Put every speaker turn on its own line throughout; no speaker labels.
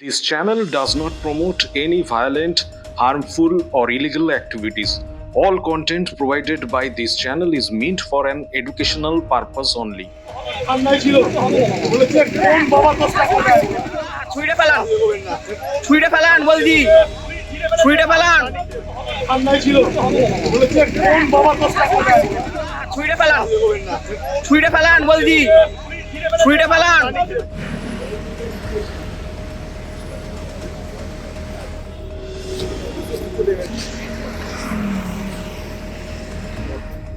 This channel does not promote any violent, harmful, or illegal activities. All content provided by this channel is meant for an educational purpose only.
ছুঁড়ে ফেলান ছুঁড়ে ফেলান বলছি ছুঁড়ে ফেলান
অন্যায় ছিল বলেছে কোন বাবা দশটা করে
ছুঁড়ে ফেলান ছুঁড়ে ফেলান বলছি ছুঁড়ে ফেলান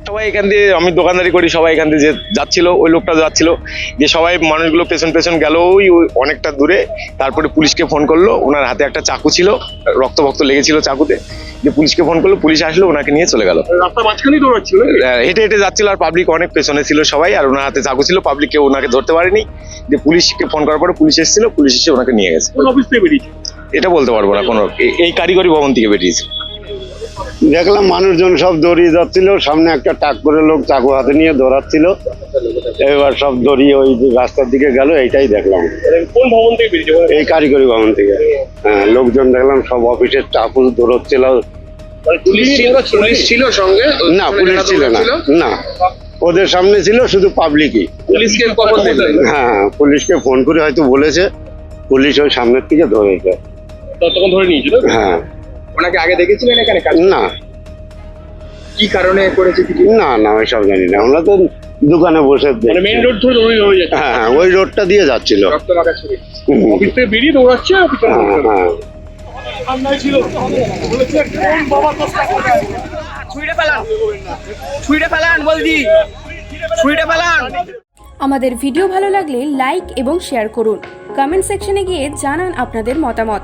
সবাই এখান দিয়ে আমি দোকানদারি করি সবাই এখান দিয়ে যে যাচ্ছিল ওই লোকটা যাচ্ছিল। যে সবাই মানুষগুলো পেছন পেছন গেল ওই অনেকটা দূরে। তারপরে পুলিশকে ফোন করল ওনার হাতে একটা চাকু ছিল রক্ত ভক্ত লেগেছিল চাকুতে। যে পুলিশকে ফোন করল পুলিশ আসলো ওনাকে নিয়ে চলে গেল। আহ, হেঁটে হেঁটে যাচ্ছিল আর পাবলিক অনেক পেছনে ছিল সবাই আর ওনার হাতে চাকু ছিল পাবলিক কেউ ওনাকে ধরতে পারেনি। যে পুলিশকে ফোন করার পরে পুলিশ এসেছিল পুলিশ এসে ওনাকে নিয়ে গেছে। এটা বলতে পারব না কোনো এই- এই কারিগরি ভবন থেকে বেরিয়েছে।
দেখলাম মানুষজন সব দৌড়িয়ে যাচ্ছিল সামনে একটা টাক করে লোক চাকু হাতে নিয়ে দৌড়াচ্ছিল। এবার সব দৌড়িয়ে ওই রাস্তার দিকে গেল এইটাই দেখলাম।
কোন ভবন থেকে
এই কারিগরি ভবন থেকে। হ্যাঁ লোকজন দেখলাম সব অফিসের চাকু দৌড়চ্ছিল।
পুলিশ ছিল? সঙ্গে?
না পুলিশ ছিল না না। ওদের সামনে ছিল শুধু পাবলিকই।
পুলিশকে
হ্যাঁ পুলিশকে ফোন করে হয়তো বলেছে পুলিশ ওই সামনের থেকে ধরেছে।
তখন ধরে নিয়েছিল?
হ্যাঁ।
ওনাকে আগে দেখেছিলেন এখানে কাজ
না।
কি কারণে করেছে কিছু
না না ওই সব জানি না। আমরা তো দোকানে বসে
মানে মেইন রোড ধরে দৌড়ে হয়ে যাচ্ছে
হ্যাঁ ওই রোডটা দিয়ে যাচ্ছিল।
ছুরি।
অফিস থেকে বেরিয়ে দৌড়াচ্ছে আর পিছনে
হ্যাঁ
দৌড়াচ্ছে। ছিল। বলেছে কোন বাবা দশটা
ছুঁড়ে ফেলান। ছুঁড়ে ফেলান বলছি। ছুঁড়ে ফেলান।
আমাদের ভিডিও ভালো লাগলে লাইক এবং শেয়ার করুন। কমেন্ট সেকশনে গিয়ে জানান আপনাদের মতামত।